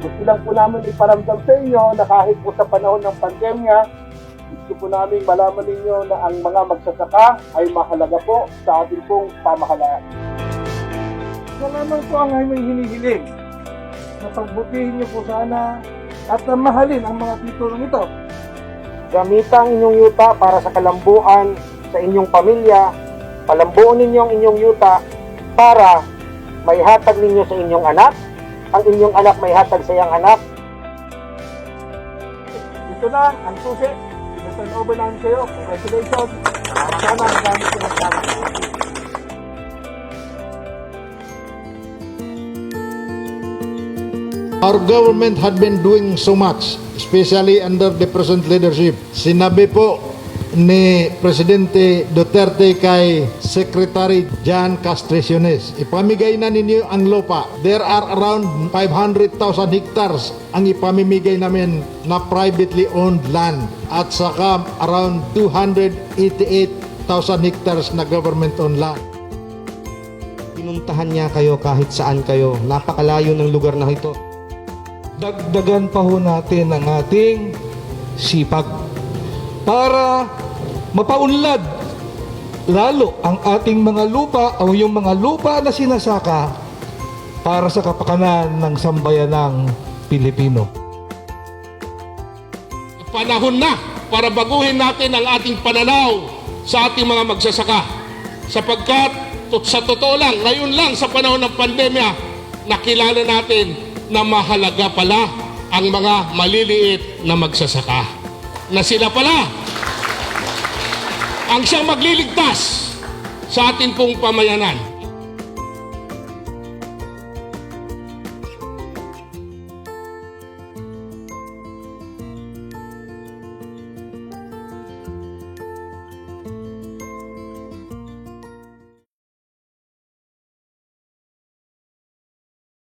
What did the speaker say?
Gusto lang po namin iparamdam sa inyo na kahit po sa panahon ng pandemya, gusto po namin malaman ninyo na ang mga magsasaka ay mahalaga po sa ating pong pamahalaan. Ito po ang aming hinihiling na pagbutihin niyo po sana at na mahalin ang mga titulong ito. Gamitan ang inyong yuta para sa kalambuan sa inyong pamilya. Palambuon ninyo ang inyong yuta para may hatag ninyo sa inyong anak. Ang inyong anak may hatag sa iyang anak. Ito na ang susi. Pinaturn over namin sa iyo. Congratulations. Sana magamit ko ng tama. Our government had been doing so much, especially under the present leadership. Sinabi po ni Presidente Duterte kay Secretary John Castriciones, ipamigay na ninyo ang lupa. There are around 500,000 hectares ang ipamimigay namin na privately owned land at saka around 288,000 hectares na government owned land. Pinuntahan niya kayo kahit saan kayo. Napakalayo ng lugar na ito. dagdagan pa ho natin ang ating sipag para mapaunlad lalo ang ating mga lupa o yung mga lupa na sinasaka para sa kapakanan ng sambayanang Pilipino. panahon na para baguhin natin ang ating pananaw sa ating mga magsasaka. Sapagkat sa totoo lang, ngayon lang sa panahon ng pandemya, nakilala natin na mahalaga pala ang mga maliliit na magsasaka. Na sila pala ang siyang magliligtas sa ating pong pamayanan.